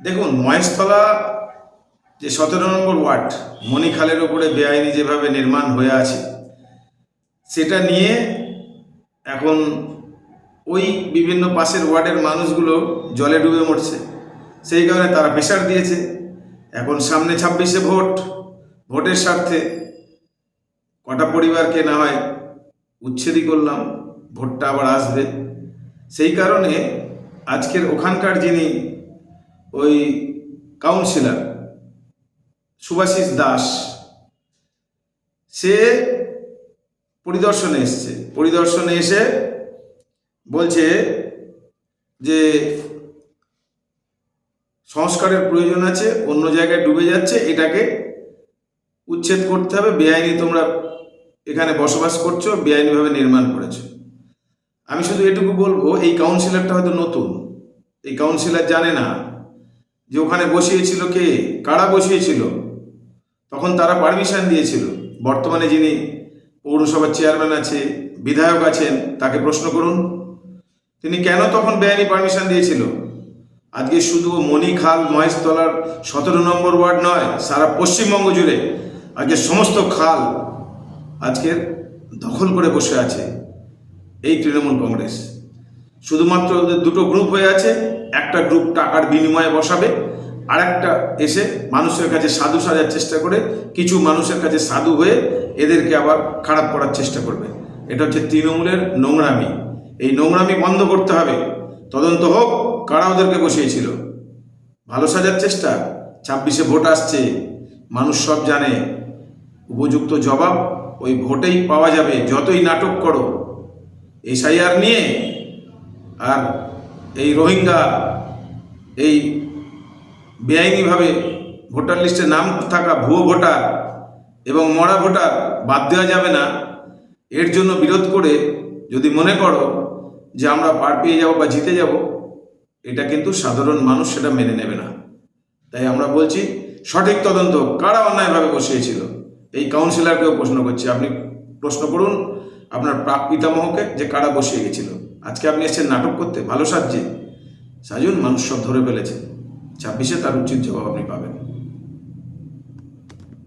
দেখুন, মহেশতলা যে সতেরো নম্বর ওয়ার্ড, মণিখালের ওপরে বেআইনি যেভাবে নির্মাণ হয়ে আছে, সেটা নিয়ে এখন ওই বিভিন্ন পাশের ওয়ার্ডের মানুষগুলো জলে ডুবে মরছে। সেই কারণে তারা প্রেশার দিয়েছে। এখন সামনে ছাব্বিশে ভোট, ভোটের স্বার্থে কটা পরিবারকে না হয় উচ্ছেদই করলাম, ভোটটা আবার আসবে। সেই কারণে আজকের ওখানকার যিনি ওই কাউন্সিলর সুভাষিস দাস, সে পরিদর্শনে এসছে। পরিদর্শনে এসে বলছে যে সংস্কারের প্রয়োজন আছে, অন্য জায়গায় ডুবে যাচ্ছে, এটাকে উচ্ছেদ করতে হবে। বেআইনি তোমরা এখানে বসবাস করছ, বেআইনিভাবে নির্মাণ করেছ। আমি শুধু এটুকু বলব, এই কাউন্সিলরটা হয়তো নতুন। এই কাউন্সিলর জানে না। যে ওখানে বসিয়েছিল কে? কারা বসিয়েছিল? তখন তারা পারমিশন দিয়েছিল। বর্তমানে যিনি পৌরসভার চেয়ারম্যান আছে, বিধায়ক আছেন, তাকে প্রশ্ন করুন। তিনি কেন তখন বেআইনি পারমিশন দিয়েছিল? আজকে শুধু মণিখাল মহেশতলার সতেরো নম্বর ওয়ার্ড নয়, সারা পশ্চিমবঙ্গ জুড়ে আজকে সমস্ত খাল আজকের দখল করে বসে আছে এই তৃণমূল কংগ্রেস। শুধুমাত্র ওদের দুটো গ্রুপ হয়ে আছে, একটা গ্রুপ টাকার বিনিময়ে বসাবে আর একটা এসে মানুষের কাছে সাধু সাজার চেষ্টা করে, কিছু মানুষের কাছে সাধু হয়ে এদেরকে আবার খারাপ করার চেষ্টা করবে। এটা হচ্ছে তৃণমূলের নোংরামি। এই নোংরামি বন্ধ করতে হবে। তদন্ত হোক, কারা ওদেরকে বসিয়েছিল? ভালো সাজার চেষ্টা? ছাব্বিশে ভোট আসছে। মানুষ সব জানে। উপযুক্ত জবাব ওই ভোটেই পাওয়া যাবে, যতই নাটক করো। এসআইআর নিয়ে আর এই রোহিঙ্গা এই বেআইনিভাবে ভোটার লিস্টে নাম থাকা ভুয়ো ভোটার এবং মরা ভোটার বাদ দেওয়া যাবে না, এর জন্য বিরোধ করে যদি মনে করো যে আমরা পার পেয়ে যাব বা জিতে যাব, এটা কিন্তু সাধারণ মানুষ সেটা মেনে নেবে না। তাই আমরা বলছি, সঠিক তদন্ত কারা অন্যায়ভাবে বসিয়েছিল? এই কাউন্সিলরকেও প্রশ্ন করছি। আপনি প্রশ্ন করুন আপনার প্রাক পিতামহকে যে কারা বসিয়ে গেছিল। আজকে আপনি এসেছেন নাটক করতে, ভালো সাজছে সাজুন মানুষ সব ধরে ফেলেছে। ছাব্বিশে তার উচিত জবাব আপনি পাবেন।